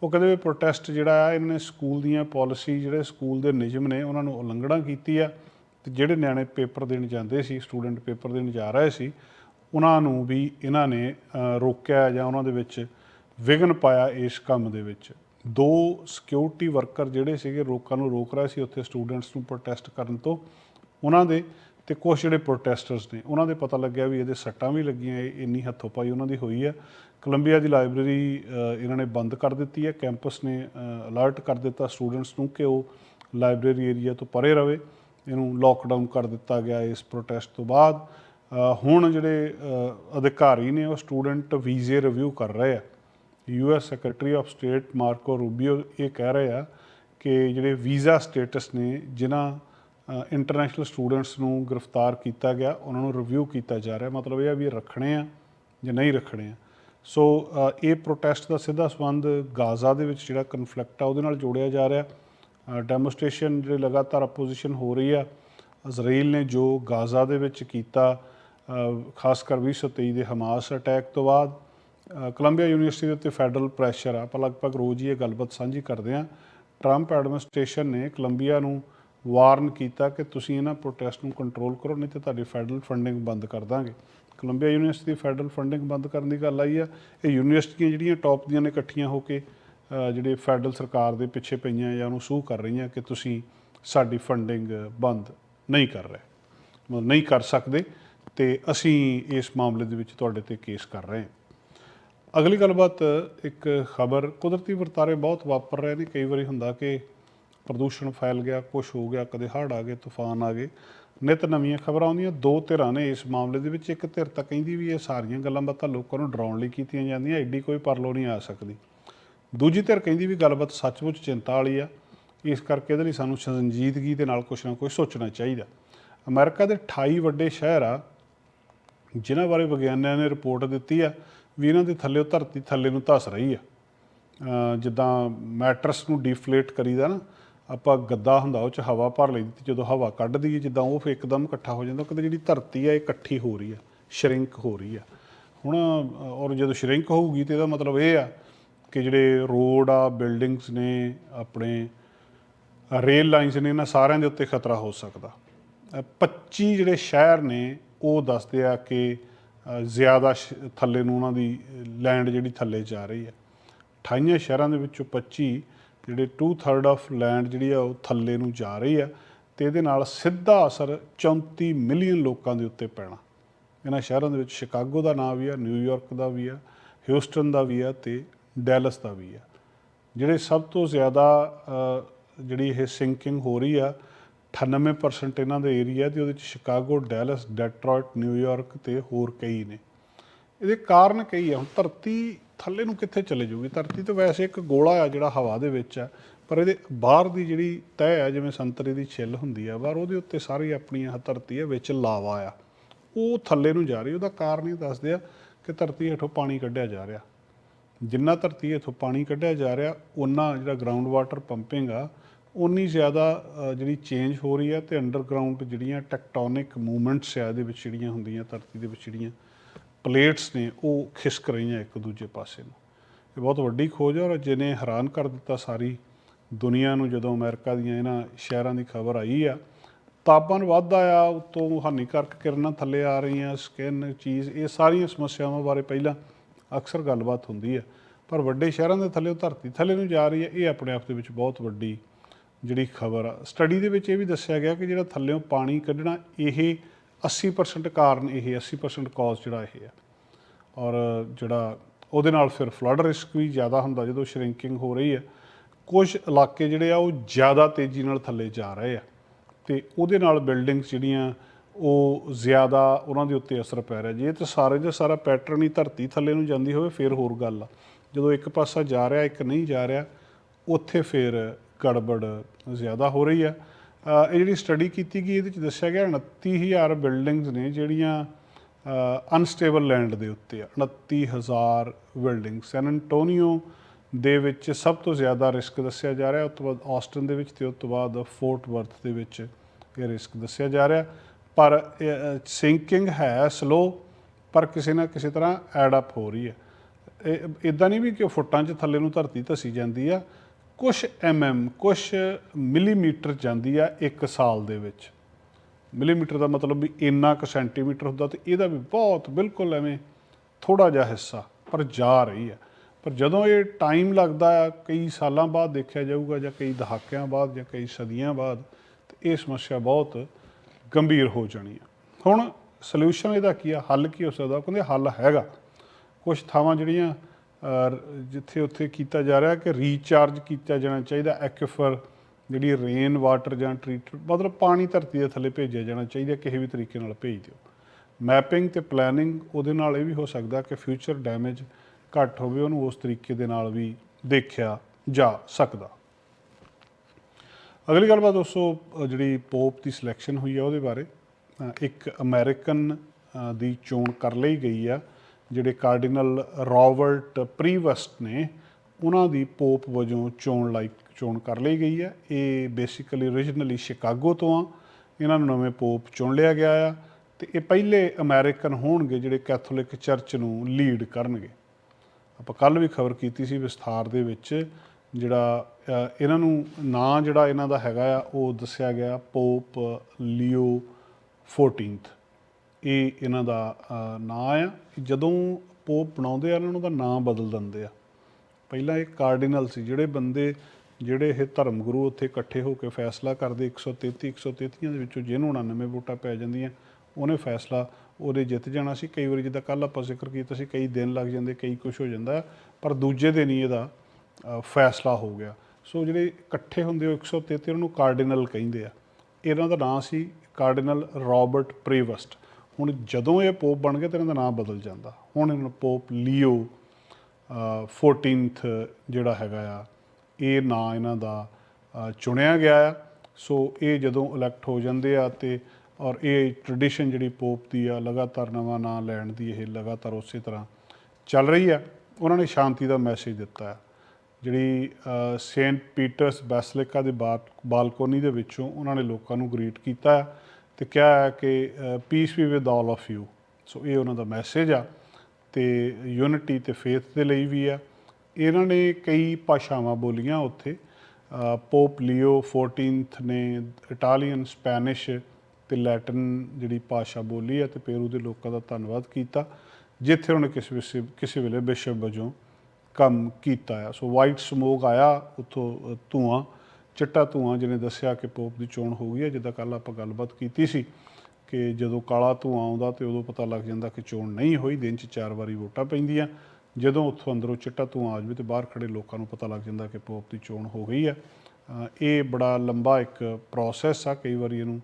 ਉਹ ਕਹਿੰਦੇ ਵੀ ਪ੍ਰੋਟੈਸਟ ਜਿਹੜਾ ਆ, ਇਹਨਾਂ ਨੇ ਸਕੂਲ ਦੀਆਂ ਪਾਲਿਸੀ ਜਿਹੜੇ ਸਕੂਲ ਦੇ ਨਿਯਮ ਨੇ, ਉਹਨਾਂ ਨੂੰ ਉਲੰਘਣਾ ਕੀਤੀ ਆ। ਤੇ ਜਿਹੜੇ ਨਿਆਣੇ ਪੇਪਰ ਦੇਣ ਜਾਂਦੇ ਸੀ, ਸਟੂਡੈਂਟ ਪੇਪਰ ਦੇਣ ਜਾ ਰਹੇ ਸੀ, ਉਹਨਾਂ ਨੂੰ ਵੀ ਇਹਨਾਂ ਨੇ ਰੋਕਿਆ ਜਾਂ ਉਹਨਾਂ ਦੇ ਵਿੱਚ ਵਿਘਨ ਪਾਇਆ ਇਸ ਕੰਮ ਦੇ ਵਿੱਚ। ਦੋ ਸਿਕਿਉਰਿਟੀ ਵਰਕਰ ਜਿਹੜੇ ਸੀਗੇ ਲੋਕਾਂ ਨੂੰ ਰੋਕ ਰਹੇ ਸੀ ਉੱਥੇ ਸਟੂਡੈਂਟਸ ਨੂੰ ਪ੍ਰੋਟੈਸਟ ਕਰਨ ਤੋਂ, ਉਹਨਾਂ ਦੇ ਤੇ ਕੁਝ ਜਿਹੜੇ ਪ੍ਰੋਟੈਸਟਰਸ ਨੇ, ਉਹਨਾਂ ਦੇ ਪਤਾ ਲੱਗਿਆ ਵੀ ਇਹਦੇ ਸੱਟਾਂ ਵੀ ਲੱਗੀਆਂ, ਇਹ ਇੰਨੀ ਹੱਥੋਂ ਪਾਈ ਉਹਨਾਂ ਦੀ ਹੋਈ ਹੈ ਕੋਲੰਬੀਆ ਦੀ ਲਾਇਬ੍ਰੇਰੀ ਇਹਨਾਂ ਨੇ ਬੰਦ ਕਰ ਦਿੱਤੀ ਹੈ ਕੈਂਪਸ ਨੇ ਅਲਰਟ ਕਰ ਦਿੱਤਾ ਸਟੂਡੈਂਟਸ ਨੂੰ ਕਿ ਉਹ ਲਾਇਬ੍ਰੇਰੀ ਏਰੀਆ ਤੋਂ ਪਰੇ ਰਹੇ ਇਹਨੂੰ ਲੋਕਡਾਊਨ ਕਰ ਦਿੱਤਾ ਗਿਆ ਇਸ ਪ੍ਰੋਟੈਸਟ ਤੋਂ ਬਾਅਦ। ਹੁਣ ਜਿਹੜੇ ਅਧਿਕਾਰੀ ਨੇ ਉਹ ਸਟੂਡੈਂਟ ਵੀਜ਼ੇ ਰਿਵਿਊ ਕਰ ਰਹੇ ਆ। US secretary of state Marco Rubio ਇਹ ਕਹਿ ਰਹੇ ਆ ਕਿ ਜਿਹੜੇ ਵੀਜ਼ਾ ਸਟੇਟਸ ਨੇ, ਜਿਨ੍ਹਾਂ ਇੰਟਰਨੈਸ਼ਨਲ ਸਟੂਡੈਂਟਸ ਨੂੰ ਗ੍ਰਿਫਤਾਰ ਕੀਤਾ ਗਿਆ, ਉਹਨਾਂ ਨੂੰ ਰਿਵਿਊ ਕੀਤਾ ਜਾ ਰਿਹਾ। ਮਤਲਬ ਇਹ ਆ ਵੀ ਰੱਖਣੇ ਆ ਜਾਂ ਨਹੀਂ ਰੱਖਣੇ ਆ। ਸੋ ਇਹ ਪ੍ਰੋਟੈਸਟ ਦਾ ਸਿੱਧਾ ਸੰਬੰਧ ਗਾਜ਼ਾ ਦੇ ਵਿੱਚ ਜਿਹੜਾ ਕਨਫਲਿਕਟ ਆ, ਉਹਦੇ ਨਾਲ ਜੋੜਿਆ ਜਾ ਰਿਹਾ। ਡੈਮੋਸਟ੍ਰੇਸ਼ਨ ਜਿਹੜੇ ਲਗਾਤਾਰ ਆਪੋਜੀਸ਼ਨ ਹੋ ਰਹੀ ਆ ਇਜ਼ਰਾਈਲ ਨੇ ਜੋ ਗਾਜ਼ਾ ਦੇ ਵਿੱਚ ਕੀਤਾ ਖਾਸ ਕਰ 2023 ਦੇ ਹਮਾਸ ਅਟੈਕ ਤੋਂ ਬਾਅਦ ਕੋਲੰਬੀਆ ਯੂਨੀਵਰਸਿਟੀ ਦੇ ਉੱਤੇ ਫੈਡਰਲ ਪ੍ਰੈਸ਼ਰ ਆ। ਆਪਾਂ ਲਗਭਗ ਰੋਜ਼ ਹੀ ਇਹ ਗੱਲਬਾਤ ਸਾਂਝੀ ਕਰਦੇ ਆ। ਟਰੰਪ ਐਡਮਿਨਿਸਟ੍ਰੇਸ਼ਨ ਨੇ ਕੋਲੰਬੀਆ ਨੂੰ ਵਾਰਨ ਕੀਤਾ ਕਿ ਤੁਸੀਂ ਇਹਨਾਂ ਪ੍ਰੋਟੈਸਟ ਨੂੰ ਕੰਟਰੋਲ ਕਰੋ, ਨਹੀਂ ਤੇ ਤੁਹਾਡੀ ਫੈਡਰਲ ਫੰਡਿੰਗ ਬੰਦ ਕਰ ਦਾਂਗੇ। ਕੋਲੰਬੀਆ ਯੂਨੀਵਰਸਿਟੀ ਦੀ ਫੈਡਰਲ ਫੰਡਿੰਗ ਬੰਦ ਕਰਨ ਦੀ ਗੱਲ ਆਈ ਆ। ਇਹ ਯੂਨੀਵਰਸਿਟੀਆਂ ਜਿਹੜੀਆਂ ਟੌਪ ਦੀਆਂ ਨੇ ਇਕੱਠੀਆਂ ਹੋ ਕੇ ਜਿਹੜੇ ਫੈਡਰਲ ਸਰਕਾਰ ਦੇ ਪਿੱਛੇ ਪਈਆਂ ਜਾਂ ਉਹਨੂੰ ਸੂਹ ਕਰ ਰਹੀਆਂ ਕਿ ਤੁਸੀਂ ਸਾਡੀ ਫੰਡਿੰਗ ਬੰਦ ਨਹੀਂ ਕਰ ਰਹੇ, ਮਤਲਬ ਨਹੀਂ ਕਰ ਸਕਦੇ ਤੇ ਅਸੀਂ ਇਸ ਮਾਮਲੇ ਦੇ ਵਿੱਚ ਤੁਹਾਡੇ ਤੇ ਕੇਸ ਕਰ ਰਹੇ ਹਾਂ। ਅਗਲੀ ਗੱਲਬਾਤ, ਇੱਕ ਖਬਰ ਕੁਦਰਤੀ ਵਰਤਾਰੇ ਬਹੁਤ ਵਾਪਰ ਰਹੇ ਨੇ। ਕਈ ਵਾਰੀ ਹੁੰਦਾ ਕਿ ਪ੍ਰਦੂਸ਼ਣ ਫੈਲ ਗਿਆ ਕੁਝ ਹੋ ਗਿਆ, ਕਦੇ ਹੜ੍ਹ ਆ ਗਏ, ਤੂਫਾਨ ਆ ਗਏ। ਨਿਤ ਨਵੀਆਂ ਖਬਰਾਂ ਆਉਂਦੀਆਂ, ਦੋ ਧਿਰਾਂ ਨੇ ਇਸ ਮਾਮਲੇ ਦੇ ਵਿੱਚ, ਇੱਕ ਧਿਰ ਤਾਂ ਕਹਿੰਦੀ ਵੀ ਇਹ ਸਾਰੀਆਂ ਗੱਲਾਂ ਬਾਤਾਂ ਲੋਕਾਂ ਨੂੰ ਡਰਾਉਣ ਲਈ ਕੀਤੀਆਂ ਜਾਂਦੀਆਂ, ਐਡੀ ਕੋਈ ਪਰਲੋ ਨਹੀਂ ਆ ਸਕਦੀ। ਦੂਜੀ ਧਿਰ ਕਹਿੰਦੀ ਵੀ ਗੱਲਬਾਤ ਸੱਚਮੁੱਚ ਚਿੰਤਾ ਵਾਲੀ ਆ। ਇਸ ਕਰਕੇ ਇਹਦੇ ਲਈ ਸਾਨੂੰ ਸੰਜੀਦਗੀ ਦੇ ਨਾਲ ਕੁਝ ਨਾ ਕੁਝ ਸੋਚਣਾ ਚਾਹੀਦਾ। ਅਮਰੀਕਾ ਦੇ 28 ਵੱਡੇ ਸ਼ਹਿਰ ਆ, ਜਿਨ੍ਹਾਂ ਬਾਰੇ ਵਿਗਿਆਨੀਆਂ ਨੇ ਰਿਪੋਰਟ ਦਿੱਤੀ ਆ ਵੀ ਇਹਨਾਂ ਦੇ ਥੱਲੇ ਧਰਤੀ ਥੱਲੇ ਨੂੰ ਧਸ ਰਹੀ ਆ। ਜਿੱਦਾਂ ਮੈਟਰਸ ਨੂੰ ਡੀਫਲੇਟ ਕਰੀਦਾ ਨਾ, ਆਪਾਂ ਗੱਦਾ ਹੁੰਦਾ ਉਹ ਚ ਹਵਾ ਭਰ ਲਈਦੀ ਤੇ ਜਦੋਂ ਹਵਾ ਕੱਢਦੀ ਹੈ ਜਿੱਦਾਂ ਉਹ ਫਿਰ ਇੱਕਦਮ ਇਕੱਠਾ ਹੋ ਜਾਂਦਾ ਕਹਿੰਦੇ ਜਿਹੜੀ ਧਰਤੀ ਆ ਇਹ ਇਕੱਠੀ ਹੋ ਰਹੀ ਆ, ਸ਼ਰਿੰਕ ਹੋ ਰਹੀ ਆ। ਹੁਣ ਔਰ ਜਦੋਂ ਸ਼ਰਿੰਕ ਹੋਊਗੀ ਤੇ ਇਹਦਾ ਮਤਲਬ ਇਹ ਆ ਕਿ ਜਿਹੜੇ ਰੋਡ ਆ ਬਿਲਡਿੰਗਸ ਨੇ ਆਪਣੇ ਰੇਲ ਲਾਈਨਸ ਨੇ ਇਹਨਾਂ ਸਾਰਿਆਂ ਦੇ ਉੱਤੇ ਖਤਰਾ ਹੋ ਸਕਦਾ। ਅ, 25 ਜਿਹੜੇ ਸ਼ਹਿਰ ਨੇ ਉਹ ਦੱਸਦੇ ਆ ਕਿ ਜ਼ਿਆਦਾ ਸ਼- ਥੱਲੇ ਨੂੰ ਉਹਨਾਂ ਦੀ ਲੈਂਡ ਜਿਹੜੀ ਥੱਲੇ ਜਾ ਰਹੀ ਹੈ। 28 ਸ਼ਹਿਰਾਂ ਦੇ ਵਿੱਚੋਂ 25 ਜਿਹੜੇ 2/3 ਆਫ ਲੈਂਡ ਜਿਹੜੀ ਆ ਉਹ ਥੱਲੇ ਨੂੰ ਜਾ ਰਹੀ ਆ ਤੇ ਇਹਦੇ ਨਾਲ ਸਿੱਧਾ ਅਸਰ 34 ਮਿਲੀਅਨ ਲੋਕਾਂ ਦੇ ਉੱਤੇ ਪੈਣਾ। ਇਹਨਾਂ ਸ਼ਹਿਰਾਂ ਦੇ ਵਿੱਚ ਸ਼ਿਕਾਗੋ ਦਾ ਨਾਮ ਵੀ ਆ ਨਿਊਯਾਰਕ ਦਾ ਵੀ ਆ ਹਿਊਸਟਨ ਦਾ ਵੀ ਆ ਤੇ ਡੈਲਸ ਦਾ ਵੀ ਆ ਜਿਹੜੇ ਸਭ ਤੋਂ ਜ਼ਿਆਦਾ ਜਿਹੜੀ ਇਹ ਸਿੰਕਿੰਗ ਹੋ ਰਹੀ ਆ 98% ਇਹਨਾਂ ਦੇ ਏਰੀਆ ਤੇ ਉਹਦੇ 'ਚ ਸ਼ਿਕਾਗੋ, ਡੈਲਸ, ਡੈਟਰੋਇਟ ਨਿਊਯਾਰਕ ਤੇ ਹੋਰ ਕਈ ਨੇ। ਇਹਦੇ ਕਾਰਨ ਕਈ ਆ। ਹੁਣ ਧਰਤੀ ਥੱਲੇ ਨੂੰ ਕਿੱਥੇ ਚਲੇ ਜਾਊਗੀ? ਧਰਤੀ ਤਾਂ ਵੈਸੇ ਇੱਕ ਗੋਲਾ ਆ ਜਿਹੜਾ ਹਵਾ ਦੇ ਵਿੱਚ ਆ, ਪਰ ਇਹਦੇ ਬਾਹਰ ਦੀ ਜਿਹੜੀ ਤਹਿ ਆ, ਜਿਵੇਂ ਸੰਤਰੇ ਦੀ ਛਿੱਲ ਹੁੰਦੀ ਆ ਬਾਹਰ ਉਹਦੇ ਉੱਤੇ ਸਾਰੀ ਆਪਣੀ ਆਹ ਧਰਤੀ ਆ ਵਿੱਚ ਲਾਵਾ ਆ। ਉਹ ਥੱਲੇ ਨੂੰ ਜਾ ਰਹੀ ਉਹਦਾ ਕਾਰਨ ਇਹ ਦੱਸਦੇ ਆ ਕਿ ਧਰਤੀ ਹੇਠੋਂ ਪਾਣੀ ਕੱਢਿਆ ਜਾ ਰਿਹਾ। ਜਿੰਨਾ ਧਰਤੀ ਹੇਠੋਂ ਪਾਣੀ ਕੱਢਿਆ ਜਾ ਰਿਹਾ ਉਨਾ ਜਿਹੜਾ ਗਰਾਊਂਡ ਵਾਟਰ ਪੰਪਿੰਗ ਆ ਉਨੀ ਜ਼ਿਆਦਾ ਜਿਹੜੀ ਚੇਂਜ ਹੋ ਰਹੀ ਹੈ ਤੇ ਅੰਡਰਗਰਾਉਂਡ ਜਿਹੜੀਆਂ ਟੈਕਟੋਨਿਕ ਮੂਵਮੈਂਟਸ ਆ ਇਹਦੇ ਵਿੱਚ ਜਿਹੜੀਆਂ ਹੁੰਦੀਆਂ, ਧਰਤੀ ਦੇ ਵਿੱਚ ਜਿਹੜੀਆਂ ਪਲੇਟਸ ਨੇ, ਉਹ ਖਿਸਕ ਰਹੀਆਂ ਇੱਕ ਦੂਜੇ ਪਾਸੇ ਨੂੰ। ਇਹ ਬਹੁਤ ਵੱਡੀ ਖੋਜ ਹੈ ਔਰ ਜਿਹਨੇ ਹੈਰਾਨ ਕਰ ਦਿੱਤਾ ਸਾਰੀ ਦੁਨੀਆ ਨੂੰ ਜਦੋਂ ਅਮਰੀਕਾ ਦੀਆਂ ਇਹਨਾਂ ਸ਼ਹਿਰਾਂ ਦੀ ਖਬਰ ਆਈ ਆ, ਤਾਪਮਾਨ ਵੱਧਦਾ ਆ, ਉਤੋਂ ਹਾਨੀਕਾਰਕ ਕਿਰਨਾਂ ਥੱਲੇ ਆ ਰਹੀਆਂ ਸਕਿਨ ਚੀਜ਼ ਇਹ ਸਾਰੀਆਂ ਸਮੱਸਿਆਵਾਂ ਬਾਰੇ ਪਹਿਲਾਂ ਅਕਸਰ ਗੱਲਬਾਤ ਹੁੰਦੀ ਹੈ। ਪਰ ਵੱਡੇ ਸ਼ਹਿਰਾਂ ਦੇ ਥੱਲੇ ਧਰਤੀ ਥੱਲੇ ਨੂੰ ਜਾ ਰਹੀ ਹੈ, ਇਹ ਆਪਣੇ ਆਪ ਦੇ ਵਿੱਚ ਬਹੁਤ ਵੱਡੀ ਜਿਹੜੀ ਖਬਰ ਆ। ਸਟੱਡੀ ਦੇ ਵਿੱਚ ਇਹ ਵੀ ਦੱਸਿਆ ਗਿਆ ਕਿ ਜਿਹੜਾ ਥੱਲੇੋਂ ਪਾਣੀ ਕੱਢਣਾ, ਇਹ 80% ਕਾਰਨ ਇਹ 80% ਕਾਜ਼ ਜਿਹੜਾ ਇਹ ਆ। ਔਰ ਜਿਹੜਾ ਉਹਦੇ ਨਾਲ ਫਿਰ ਫਲੱਡ ਰਿਸਕ ਵੀ ਜ਼ਿਆਦਾ ਹੁੰਦਾ ਜਦੋਂ ਸ਼ਰਿੰਕਿੰਗ ਹੋ ਰਹੀ ਹੈ। ਕੁਝ ਇਲਾਕੇ ਜਿਹੜੇ ਆ ਉਹ ਜ਼ਿਆਦਾ ਤੇਜ਼ੀ ਨਾਲ ਥੱਲੇ ਜਾ ਰਹੇ ਆ। ਤੇ ਉਹਦੇ ਨਾਲ ਬਿਲਡਿੰਗਸ ਜਿਹੜੀਆਂ ਉਹ ਜ਼ਿਆਦਾ ਉਹਨਾਂ ਦੇ ਉੱਤੇ ਅਸਰ ਪੈ ਰਿਹਾ। ਜੇ ਤੇ ਸਾਰੇ ਦਾ ਸਾਰਾ ਪੈਟਰਨ ਹੀ ਧਰਤੀ ਥੱਲੇ ਨੂੰ ਜਾਂਦੀ ਹੋਵੇ, ਫਿਰ ਹੋਰ ਗੱਲ ਆ। ਜਦੋਂ ਇੱਕ ਪਾਸਾ ਜਾ ਰਿਹਾ, ਇੱਕ ਨਹੀਂ ਜਾ ਰਿਹਾ, ਉੱਥੇ ਫਿਰ ਗੜਬੜ ਜ਼ਿਆਦਾ ਹੋ ਰਹੀ ਆ। ਇਹ ਜਿਹੜੀ ਸਟੱਡੀ ਕੀਤੀ ਗਈ, ਇਹਦੇ ਚ ਦੱਸਿਆ ਗਿਆ 29000 ਬਿਲਡਿੰਗਸ ਨੇ ਜਿਹੜੀਆਂ ਅਨਸਟੇਬਲ ਲੈਂਡ ਦੇ ਉੱਤੇ ਆ। 29000 ਬਿਲਡਿੰਗ ਸੈਨ ਐਂਟੋਨੀਓ ਦੇ ਵਿੱਚ ਸਭ ਤੋਂ ਜ਼ਿਆਦਾ ਰਿਸਕ ਦੱਸਿਆ ਜਾ ਰਿਹਾ। ਉਸ ਤੋਂ ਬਾਅਦ ਆਸਟਨ ਦੇ ਵਿੱਚ ਤੇ ਉਸ ਤੋਂ ਬਾਅਦ ਫੋਰਟ ਵਰਥ ਦੇ ਵਿੱਚ ਇਹ ਰਿਸਕ ਦੱਸਿਆ ਜਾ ਰਿਹਾ। ਪਰ ਸਿੰਕਿੰਗ ਹੈ ਸਲੋ ਪਰ ਕਿਸੇ ਨਾ ਕਿਸੇ ਤਰ੍ਹਾਂ ਐਡ ਅਪ ਹੋ ਰਹੀ ਹੈ। ਇਹ ਇਦਾਂ ਨਹੀਂ ਵੀ ਕਿ ਫੁੱਟਾਂ 'ਚ ਥੱਲੇ ਨੂੰ ਧਰਤੀ ਧਸੀ ਜਾਂਦੀ ਆ। ਕੁਝ ਐਮਐਮ ਕੁਝ ਮਿਲੀਮੀਟਰ ਜਾਂਦੀ ਆ ਇੱਕ ਸਾਲ ਦੇ ਵਿੱਚ। ਮਿਲੀਮੀਟਰ ਦਾ ਮਤਲਬ ਵੀ ਇੰਨਾ ਕੁ ਸੈਂਟੀਮੀਟਰ ਹੁੰਦਾ ਤੇ ਇਹਦਾ ਵੀ ਬਹੁਤ ਬਿਲਕੁਲ ਐਵੇਂ ਥੋੜਾ ਜਿਹਾ ਹਿੱਸਾ ਪਰ ਜਾ ਰਹੀ ਹੈ ਪਰ ਜਦੋਂ ਇਹ ਟਾਈਮ ਲੱਗਦਾ ਆ, ਕਈ ਸਾਲਾਂ ਬਾਅਦ ਦੇਖਿਆ ਜਾਊਗਾ ਜਾਂ ਕਈ ਦਹਾਕਿਆਂ ਬਾਅਦ ਜਾਂ ਕਈ ਸਦੀਆਂ ਬਾਅਦ, ਤੇ ਇਹ ਸਮੱਸਿਆ ਬਹੁਤ ਗੰਭੀਰ ਹੋ ਜਾਣੀ ਆ। ਹੁਣ ਸੋਲੂਸ਼ਨ ਇਹਦਾ ਕੀ ਆ? ਹੱਲ ਕੀ ਹੋ ਸਕਦਾ? ਕਹਿੰਦੇ ਹੱਲ ਹੈਗਾ। ਕੁਝ ਥਾਵਾਂ ਜਿਹੜੀਆਂ ਜਿੱਥੇ ਉੱਥੇ ਕੀਤਾ ਜਾ ਰਿਹਾ ਕਿ ਰੀਚਾਰਜ ਕੀਤਾ ਜਾਣਾ ਚਾਹੀਦਾ ਐਕੁਫਰ ਜਿਹੜੀ ਰੇਨ ਵਾਟਰ ਜਾਂ ਟ੍ਰੀਟ ਮਤਲਬ ਪਾਣੀ ਧਰਤੀ ਦੇ ਥੱਲੇ ਭੇਜਿਆ ਜਾਣਾ ਚਾਹੀਦਾ, ਕਿਸੇ ਵੀ ਤਰੀਕੇ ਨਾਲ ਭੇਜ ਦਿਓ। ਮੈਪਿੰਗ ਤੇ ਪਲੈਨਿੰਗ ਉਹਦੇ ਨਾਲ ਇਹ ਵੀ ਹੋ ਸਕਦਾ ਕਿ ਫਿਊਚਰ ਡੈਮੇਜ ਘੱਟ ਹੋਵੇ, ਉਹਨੂੰ ਉਸ ਤਰੀਕੇ ਦੇ ਨਾਲ ਵੀ ਦੇਖਿਆ ਜਾ ਸਕਦਾ। ਅਗਲੀ ਗੱਲਬਾਤ ਦੋਸਤੋ ਜਿਹੜੀ ਪੋਪ ਦੀ ਸਿਲੈਕਸ਼ਨ ਹੋਈ ਆ ਉਹਦੇ ਬਾਰੇ। ਇੱਕ ਅਮਰੀਕਨ ਦੀ ਚੋਣ ਕਰ ਲਈ ਗਈ ਆ, ਜਿਹੜੇ ਕਾਰਡੀਨਲ ਰਾਬਰਟ ਪ੍ਰੀਵਸਟ ਨੇ, ਉਹਨਾਂ ਦੀ ਪੋਪ ਵਜੋਂ ਚੋਣ ਲਾਈਕ ਚੋਣ ਕਰ ਲਈ ਗਈ ਆ। ਇਹ ਬੇਸਿਕਲੀ originally ਸ਼ਿਕਾਗੋ ਤੋਂ ਆ। ਇਹਨਾਂ ਨੂੰ ਨਵੇਂ ਪੋਪ ਚੁਣ ਲਿਆ ਗਿਆ ਆ ਤੇ ਇਹ ਪਹਿਲੇ ਅਮਰੀਕਨ ਹੋਣਗੇ ਜਿਹੜੇ ਕੈਥੋਲਿਕ ਚਰਚ ਨੂੰ ਲੀਡ ਕਰਨਗੇ। ਆਪਾਂ ਕੱਲ ਵੀ ਖਬਰ ਕੀਤੀ ਸੀ ਵਿਸਥਾਰ ਦੇ ਵਿੱਚ ਜਿਹੜਾ ਇਹਨਾਂ ਨੂੰ ਨਾਂ ਜਿਹੜਾ ਇਹਨਾਂ ਦਾ ਹੈਗਾ ਆ, ਉਹ ਦੱਸਿਆ ਗਿਆ ਪੋਪ ਲਿਓ 14th ਇਹ ਇਹਨਾਂ ਦਾ ਨਾਂ ਆ। ਜਦੋਂ ਪੋਪ ਬਣਾਉਂਦੇ ਆ, ਇਹਨਾਂ ਨੂੰ ਦਾ ਨਾਂ ਬਦਲ ਦਿੰਦੇ ਆ। ਪਹਿਲਾਂ ਇਹ ਕਾਰਡੀਨਲ ਸੀ, ਜਿਹੜੇ ਬੰਦੇ, ਜਿਹੜੇ ਇਹ ਧਰਮ ਗੁਰੂ ਉੱਥੇ ਇਕੱਠੇ ਹੋ ਕੇ ਫੈਸਲਾ ਕਰਦੇ 133 133 ਦੇ ਵਿੱਚੋਂ ਜਿਹਨੂੰ 99 ਵੋਟਾਂ ਪੈ ਜਾਂਦੀਆਂ, ਉਹਨੇ ਫੈਸਲਾ, ਉਹਦੇ ਜਿੱਤ ਜਾਣਾ ਸੀ। ਕਈ ਵਾਰੀ ਜਿੱਦਾਂ ਕੱਲ ਆਪਾਂ ਜ਼ਿਕਰ ਕੀਤਾ ਸੀ, ਕਈ ਦਿਨ ਲੱਗ ਜਾਂਦੇ, ਕਈ ਕੁਝ ਹੋ ਜਾਂਦਾ, ਪਰ ਦੂਜੇ ਦਿਨ ਹੀ ਇਹਦਾ ਫੈਸਲਾ ਹੋ ਗਿਆ। ਸੋ ਜਿਹੜੇ ਇਕੱਠੇ ਹੁੰਦੇ ਉਹ 133 ਉਹਨਾਂ ਨੂੰ ਕਾਰਡੀਨਲ ਕਹਿੰਦੇ ਆ। ਇਹਨਾਂ ਦਾ ਨਾਮ ਸੀ ਕਾਰਡੀਨਲ ਰਾਬਰਟ ਪ੍ਰੀਵਸਟ। ਹੁਣ ਜਦੋਂ ਇਹ ਪੋਪ ਬਣ ਗਏ ਤਾਂ ਇਹਨਾਂ ਦਾ ਨਾਮ ਬਦਲ ਜਾਂਦਾ। ਹੁਣ ਇਹਨਾਂ ਨੂੰ ਪੋਪ ਲੀਓ ਅ, 14th ਜਿਹੜਾ ਹੈਗਾ ਆ ਇਹ ਨਾਂ ਇਹਨਾਂ ਦਾ ਚੁਣਿਆ ਗਿਆ ਆ। ਸੋ ਇਹ ਜਦੋਂ ਇਲੈਕਟ ਹੋ ਜਾਂਦੇ ਆ ਤੇ ਔਰ ਇਹ ਟ੍ਰੈਡੀਸ਼ਨ ਜਿਹੜੀ ਪੋਪ ਦੀ ਆ ਲਗਾਤਾਰ ਨਵਾਂ ਨਾਂ ਲੈਣ ਦੀ ਇਹ ਲਗਾਤਾਰ ਉਸੇ ਤਰ੍ਹਾਂ ਚੱਲ ਰਹੀ ਆ ਉਹਨਾਂ ਨੇ ਸ਼ਾਂਤੀ ਦਾ ਮੈਸੇਜ ਦਿੱਤਾ ਹੈ ਜਿਹੜੀ ਸੇਂਟ ਪੀਟਰਸ ਬੈਸਲਿਕਾ ਦੇ ਬਾਲਕੋਨੀ ਦੇ ਵਿੱਚੋਂ ਉਹਨਾਂ ਨੇ ਲੋਕਾਂ ਨੂੰ ਗ੍ਰੀਟ ਕੀਤਾ ਹੈ ਤੇ ਕਿਹਾ ਹੈ ਕਿ peace be with all of you so ਇਹ ਉਹਨਾਂ ਦਾ ਮੈਸੇਜ ਆ ਤੇ ਯੂਨਿਟੀ ਤੇ ਫੇਥ ਦੇ ਲਈ ਵੀ ਆ। ਇਹਨਾਂ ਨੇ ਕਈ ਭਾਸ਼ਾਵਾਂ ਬੋਲੀਆਂ ਉੱਥੇ। ਪੋਪ ਲਿਓ 14th ਨੇ ਇਟਾਲੀਅਨ ਸਪੈਨਿਸ਼ ਤੇ ਲੈਟਿਨ ਜਿਹੜੀ ਭਾਸ਼ਾ ਬੋਲੀ ਹੈ ਤੇ ਪੇਰੂ ਦੇ ਲੋਕਾਂ ਦਾ ਧੰਨਵਾਦ ਕੀਤਾ। ਜਿੱਥੇ ਉਹਨੇ ਕਿਸੇ ਵਿਸੇ, ਕਿਸੇ ਵੇਲੇ ਬਿਸ਼ਪ ਵਜੋਂ ਕੰਮ ਕੀਤਾ ਆ। ਸੋ ਵਾਈਟ ਸਮੋਗ ਆਇਆ ਉੱਥੋਂ ਅ, ਧੂਆਂ ਚਿੱਟਾ ਧੂਆਂ ਜਿਹਨੇ ਦੱਸਿਆ ਕਿ ਪੋਪ ਦੀ ਚੋਣ ਹੋ ਗਈ ਹੈ ਜਿੱਦਾਂ ਕੱਲ ਆਪਾਂ ਗੱਲਬਾਤ ਕੀਤੀ ਸੀ ਕਿ ਜਦੋਂ ਕਾਲਾ ਧੂਆਂ ਆਉਂਦਾ ਤੇ ਉਦੋਂ ਪਤਾ ਲੱਗ ਜਾਂਦਾ ਕਿ ਚੋਣ ਨਹੀਂ ਹੋਈ ਦਿਨ 'ਚ ਚਾਰ ਵਾਰੀ ਵੋਟਾਂ ਪੈਂਦੀਆਂ। ਜਦੋਂ ਉੱਥੋਂ ਅੰਦਰੋਂ ਚਿੱਟਾ ਧੂਆਂ ਆ ਜਾਵੇ ਤੇ ਬਾਹਰ ਖੜੇ ਲੋਕਾਂ ਨੂੰ ਪਤਾ ਲੱਗ ਜਾਂਦਾ ਕਿ ਪੋਪ ਦੀ ਚੋਣ ਹੋ ਗਈ ਆ ਇਹ ਬੜਾ ਲੰਬਾ ਇੱਕ ਪ੍ਰੋਸੈਸ ਆ ਕਈ ਵਾਰੀ ਇਹਨੂੰ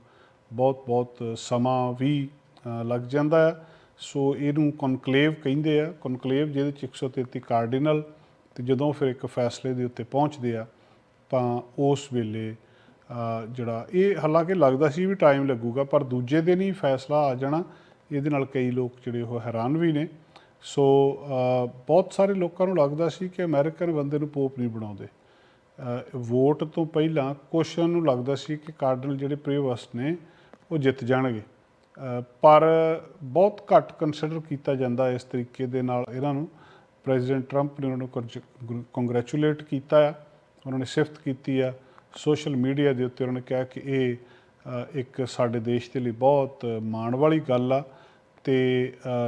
ਬਹੁਤ ਬਹੁਤ ਸਮਾਂ ਵੀ ਲੱਗ ਜਾਂਦਾ ਹੈ। ਸੋ ਇਹਨੂੰ ਕਨਕਲੇਵ ਕਹਿੰਦੇ ਆ, ਕਨਕਲੇਵ ਜਿਹਦੇ ਚ 133 ਕਾਰਡੀਨਲ ਤੇ ਜਦੋਂ ਫਿਰ ਇੱਕ ਫੈਸਲੇ ਦੇ ਉੱਤੇ ਪਹੁੰਚਦੇ ਆ, ਤਾਂ ਉਸ ਵੇਲੇ ਜਿਹੜਾ ਇਹ ਹਾਲਾਂਕਿ ਲੱਗਦਾ ਸੀ ਵੀ ਟਾਈਮ ਲੱਗੂਗਾ, ਪਰ ਦੂਜੇ ਦਿਨ ਹੀ ਫੈਸਲਾ ਆ ਜਾਣਾ। ਇਹਦੇ ਨਾਲ ਕਈ ਲੋਕ ਜਿਹੜੇ ਉਹ ਹੈਰਾਨ ਵੀ ਨੇ। ਸੋ ਬਹੁਤ ਸਾਰੇ ਲੋਕਾਂ ਨੂੰ ਲੱਗਦਾ ਸੀ ਕਿ ਅਮਰੀਕਨ ਬੰਦੇ ਨੂੰ ਪੋਪ ਨਹੀਂ ਬਣਾਉਂਦੇ। ਵੋਟ ਤੋਂ ਪਹਿਲਾਂ ਕੁਛ ਨੂੰ ਲੱਗਦਾ ਸੀ ਕਿ ਕਾਰਡਨਲ ਜਿਹੜੇ ਪ੍ਰੀਵਸਟ ਨੇ, ਉਹ ਜਿੱਤ ਜਾਣਗੇ। ਪਰ ਬਹੁਤ ਘੱਟ ਕੰਸੀਡਰ ਕੀਤਾ ਜਾਂਦਾ ਇਸ ਤਰੀਕੇ ਦੇ ਨਾਲ ਇਹਨਾਂ ਨੂੰ ਪ੍ਰੈਜ਼ੀਡੈਂਟ ਟਰੰਪ ਨੇ ਉਹਨਾਂ ਨੂੰ ਕੰਗ੍ਰੈਚੁਲੇਟ ਕੀਤਾ ਆ, ਉਹਨਾਂ ਨੇ ਸਿਫਤ ਕੀਤੀ ਆ ਸੋਸ਼ਲ ਮੀਡੀਆ ਦੇ ਉੱਤੇ ਉਹਨਾਂ ਨੇ ਕਿਹਾ ਕਿ ਇਹ ਇੱਕ ਸਾਡੇ ਦੇਸ਼ ਦੇ ਲਈ ਬਹੁਤ ਮਾਣ ਵਾਲੀ ਗੱਲ ਆ ਤੇ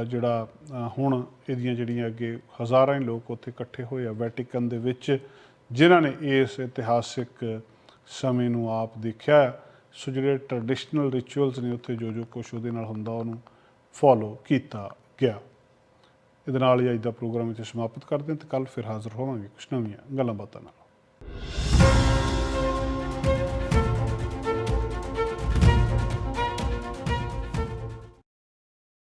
ਜਿਹੜਾ ਹੁਣ ਇਹਦੀਆਂ ਜਿਹੜੀਆਂ ਅੱਗੇ ਹਜ਼ਾਰਾਂ ਹੀ ਲੋਕ ਉੱਥੇ ਇਕੱਠੇ ਹੋਏ ਆ ਵੈਟੀਕਨ ਦੇ ਵਿੱਚ, ਜਿਨ੍ਹਾਂ ਨੇ ਇਸ ਇਤਿਹਾਸਿਕ ਸਮੇਂ ਨੂੰ ਆਪ ਦੇਖਿਆ ਹੈ। ਸੋ ਜਿਹੜੇ ਟ੍ਰੈਡੀਸ਼ਨਲ ਰਿਚੁਅਲਸ ਨੇ ਉੱਥੇ ਜੋ ਜੋ ਕੁਝ ਉਹਦੇ ਨਾਲ ਹੁੰਦਾ, ਉਹਨੂੰ ਫੋਲੋ ਕੀਤਾ ਗਿਆ। ਇਹਦੇ ਨਾਲ ਹੀ ਅੱਜ ਦਾ ਪ੍ਰੋਗਰਾਮ ਇੱਥੇ ਸਮਾਪਤ ਕਰਦੇ ਹਾਂ ਤੇ ਕੱਲ ਫਿਰ ਹਾਜ਼ਰ ਹੋਵਾਂਗੇ ਕੁਝ ਨਵੀਆਂ ਗੱਲਾਂ ਬਾਤਾਂ ਨਾਲ।